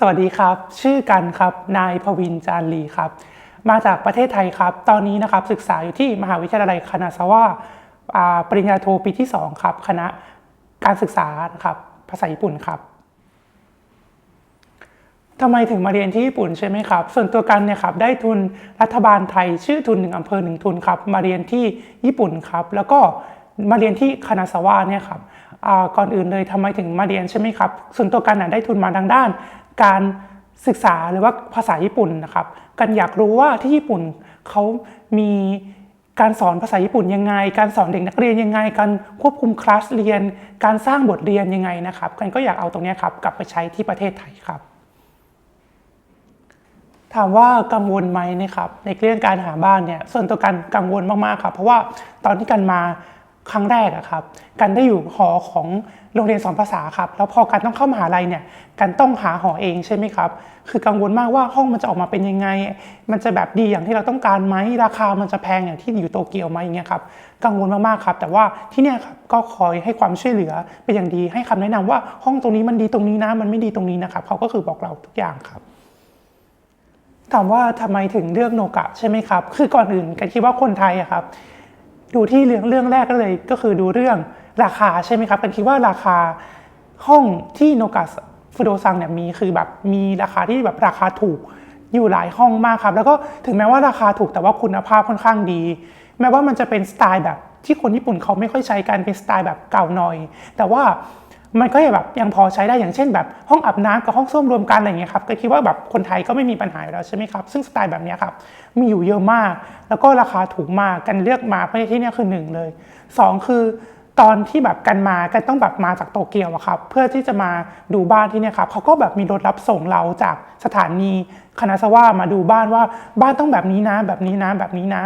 สวัสดีครับ ชื่อกันครับ นายพวินจานลีครับ มาจากประเทศไทยครับ ตอนนี้นะครับศึกษาอยู่ที่มหาวิทยาลัยคณะสวาาปริญญาโทปีที่ 2 ครับ คณะการศึกษานะครับ ภาษาญี่ปุ่นครับทำไมถึงมาเรียนที่ญี่ปุ่นใช่ไหมครับ ส่วนตัวกันเนี่ยครับได้ทุนรัฐบาลไทยชื่อทุนหนึ่งอำเภอหนึ่งทุนครับ มาเรียนที่ญี่ปุ่นครับ แล้วก็มาเรียนที่คณะสวาเนี่ยครับก่อนอื่นเลยทำไมถึงมาเรียนใช่ไหมครับ ส่วนตัวกันน่ะได้ทุนมาทางด้าน การศึกษาหรือว่าภาษาญี่ปุ่นนะครับ กันอยากรู้ว่าที่ญี่ปุ่นเขามีการสอนภาษาญี่ปุ่นยังไง การสอนเด็กนักเรียนยังไง การควบคุมคลาสเรียน การสร้างบทเรียนยังไงนะครับกันก็อยากเอาตรงนี้ครับกลับไปใช้ที่ประเทศไทยครับถามว่ากังวลไหมนะครับในเรื่องการหาบ้านเนี่ยส่วนตัวกันกังวลมากๆครับเพราะว่าตอนที่กันมา ครั้งแรกอะครับกันได้อยู่หอของโรงเรียนสอนภาษาครับแล้วพอกันต้องเข้ามหาลัยเนี่ยกันต้องหาหอเองใช่ไหมครับคือกังวลมากว่าห้องมันจะออกมาเป็นยังไง มันจะแบบดีอย่างที่เราต้องการไหมราคามันจะแพงอย่างที่อยู่โตเกียวไหมอย่างเงี้ยครับกังวลมากๆครับ แต่ว่าที่เนี่ยครับก็คอยให้ความช่วยเหลือเป็นอย่างดีให้คำแนะนำว่าห้องตรงนี้มันดีตรงนี้นะมันไม่ดีตรงนี้นะครับเขาก็คือบอกเราทุกอย่างครับถามว่าทำไมถึงเลือกโนกะใช่ไหมครับ คือก่อนอื่นกันคิดว่าคนไทยอะครับ ดูที่เรื่องเรื่องแรกก็เลยก็คือดูเรื่องราคาใช่ไหมครับกันคิดว่าราคาห้องที่โนกะฟูโดซังเนี่ยมีคือแบบมีราคาที่แบบราคาถูกอยู่หลายห้องมากครับ แล้วก็ถึงแม้ว่าราคาถูกแต่ว่าคุณภาพค่อนข้างดี แม้ว่ามันจะเป็นสไตล์แบบที่คนญี่ปุ่นเขาไม่ค่อยใช้กันเป็นสไตล์แบบเก่าหน่อย แต่ว่า มันก็ยังแบบยังพอใช้ได้อย่างเช่นแบบห้องอาบน้ำกับห้องส้วมรวมกันอะไรเงี้ยครับก็คิดว่าแบบคนไทยก็ไม่มีปัญหาอยู่แล้วใช่ไหมครับซึ่งสไตล์แบบนี้ครับมีอยู่เยอะมาก แล้วก็ราคาถูกมากกันเลือกมาเพราะที่เนี่ยคือหนึ่งเลยสองคือตอนที่แบบกันมากันต้องแบบมาจากโตเกียวอะครับเพื่อที่จะมาดูบ้านที่เนี่ยครับเขาก็แบบมีรถรับส่งเราจากสถานีคณะสวามาดูบ้านว่าบ้านต้องแบบนี้นะแบบนี้นะแบบนี้นะ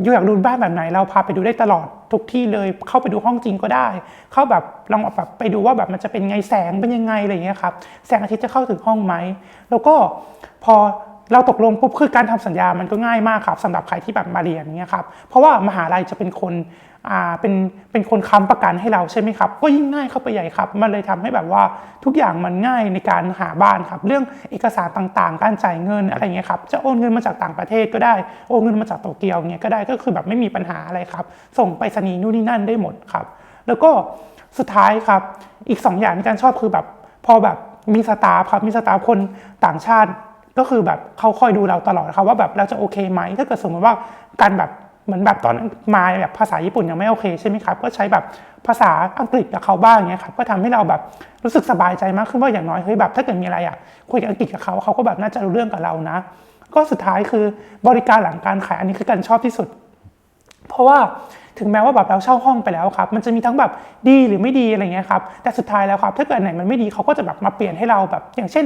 อยากดูบ้านแบบไหนเราพาไปดูได้ตลอดทุกที่เลยเข้าไปดูห้องจริงก็ได้ เข้าแบบลองแบบไปดูว่าแบบมันจะเป็นไงแสงเป็นยังไงอะไรอย่างเงี้ยครับแสงอาทิตย์จะเข้าถึงห้องไหมแล้วก็พอ เราตกลงปุ๊บคือการทำสัญญามันก็ง่ายมากครับสำหรับใครที่แบบมาเรียนเงี้ยครับเพราะว่ามหาลัยจะเป็นคนอ่าเป็นเป็นคนค้ำประกันให้เราใช่ไหมครับ ก็ยิ่งง่ายเข้าไปใหญ่ครับ มันเลยทำให้แบบว่าทุกอย่างมันง่ายในการหาบ้านครับ เรื่องเอกสารต่างๆ การจ่ายเงินอะไรเงี้ยครับจะโอนเงินมาจากต่างประเทศก็ได้โอนเงินมาจากโตเกียวเงี้ยก็ได้ก็คือแบบไม่มีปัญหาอะไรครับ ส่งไปรษณีย์นู่นนี่นั่นได้หมดครับ แล้วก็สุดท้ายครับอีก 2 อย่างที่การชอบคือแบบพอแบบมีสตาฟครับมีสตาฟคนต่างชาติ ก็คือแบบเขาคอยดูเราตลอดครับว่าแบบเราจะโอเคไหมถ้าเกิดสมมติว่าการแบบเหมือนแบบตอนมาแบบภาษาญี่ปุ่นยังไม่โอเคใช่ไหมครับ ก็ใช้แบบภาษาอังกฤษกับเขาบ้างเงี้ยครับก็ทำให้เราแบบรู้สึกสบายใจมากขึ้นว่าอย่างน้อยเฮ้ยแบบถ้าเกิดมีอะไรอะคุยอังกฤษกับเขาเขาก็แบบน่าจะรู้เรื่องกับเรานะ ก็สุดท้ายคือบริการหลังการขายอันนี้คือการชอบที่สุด เพราะว่าถึงแม้ว่าแบบเราเช่าห้องไปแล้วครับ มันจะมีทั้งแบบดีหรือไม่ดีอะไรเงี้ยครับแต่สุดท้ายแล้วครับถ้าเกิดไหนมันไม่ดีเขาก็จะแบบมาเปลี่ยนให้เราแบบ อย่างเช่น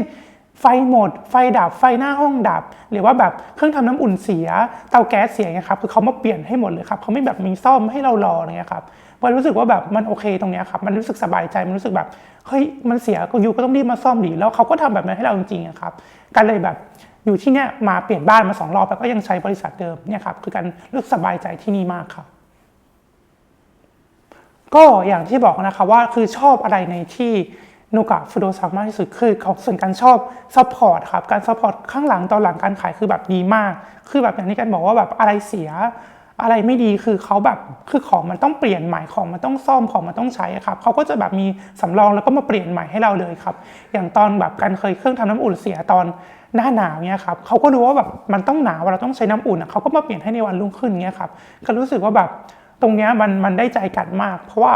ไฟหมด ไฟดับ ไฟหน้าห้องดับ หรือว่าแบบเครื่องทำน้ำอุ่นเสีย เตาแก๊สเสียเงี้ยครับ คือเขามาเปลี่ยนให้หมดเลยครับเขาไม่แบบมีซ่อมให้เรารออะไรเงี้ยครับวันรู้สึกว่าแบบมันโอเคตรงเนี้ยครับ มันรู้สึกสบายใจ มันรู้สึกแบบ เฮ้ย มันเสียก็ยูก็ต้องรีบมาซ่อมดี แล้วเขาก็ทำแบบนั้นให้เราจริงๆครับกันเลยแบบอยู่ที่เนี้ยมาเปลี่ยนบ้านมาสองรอบแล้วก็ยังใช้บริษัทเดิมเนี่ยครับ คือการรู้สึกสบายใจที่นี่มากครับก็อย่างที่บอกนะคะว่าคือชอบอะไรในที่ โนกะฟูโดซังมากที่สุดคือของส่วนการชอบซัพพอร์ตครับการซัพพอร์ตข้างหลังตอนหลังการขายคือแบบดีมาก คือแบบอย่างที่กันบอกว่าแบบอะไรเสีย อะไรไม่ดีคือเขาแบบคือของมันต้องเปลี่ยนใหม่ของมันต้องซ่อมของมันต้องใช้ครับเขาก็จะแบบมีสำรองแล้วก็มาเปลี่ยนใหม่ให้เราเลยครับ อย่างตอนแบบการเคยเครื่องทำน้ำอุ่นเสียตอนหน้าหนาวเนี่ยครับเขาก็รู้ว่าแบบมันต้องหนาวเราต้องใช้น้ำอุ่นเขาก็มาเปลี่ยนให้ในวันรุ่งขึ้นเนี่ยครับก็รู้สึกว่าแบบตรงเนี้ยมันมันได้ใจกันมาก เพราะว่า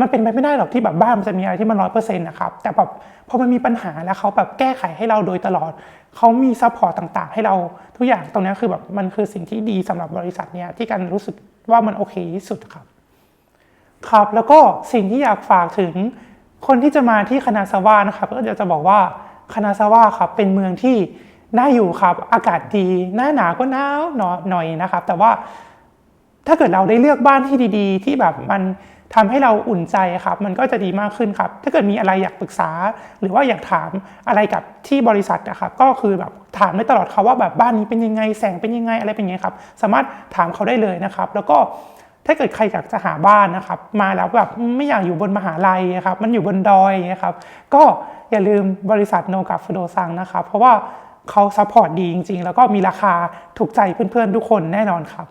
มันเป็นไปไม่ได้หรอกที่แบบบ้านมันจะมีอะไรที่มันร้อยเปอร์เซ็นต์นะครับแต่แบบพอมันมีปัญหาแล้วเขาแบบแก้ไขให้เราโดยตลอดเขามีซัพพอร์ตต่างๆ ให้เราทุกอย่างตรงนี้คือแบบมันคือสิ่งที่ดีสำหรับบริษัทเนี้ยที่กันรู้สึกว่ามันโอเคที่สุดครับ ครับแล้วก็สิ่งที่อยากฝากถึงคนที่จะมาที่คานาซานะครับก็จะบอกว่าคานาซาครับเป็นเมืองที่น่าอยู่ครับ อากาศดีหน้าหนาวก็หนาวหน่อยนะครับ แต่ว่าถ้าเกิดเราได้เลือกบ้านที่ดี ๆ ที่แบบมัน ทำให้เราอุ่นใจครับ มันก็จะดีมากขึ้นครับ ถ้าเกิดมีอะไรอยากปรึกษา หรือว่าอยากถามอะไรกับที่บริษัทนะครับ ก็คือแบบถามได้ตลอดเขาว่าแบบบ้านนี้เป็นยังไง แสงเป็นยังไง อะไรเป็นยังไงครับ สามารถถามเขาได้เลยนะครับ แล้วก็ถ้าเกิดใครอยากจะหาบ้านนะครับ มาแล้วแบบไม่อยากอยู่บนมหาลัยครับ มันอยู่บนดอยนะครับ ก็อย่าลืมบริษัทโนกาฟโดซังนะครับ เพราะว่าเขาซัพพอร์ตดีจริง ๆ แล้วก็มีราคาถูกใจเพื่อนๆทุกคนแน่นอนครับ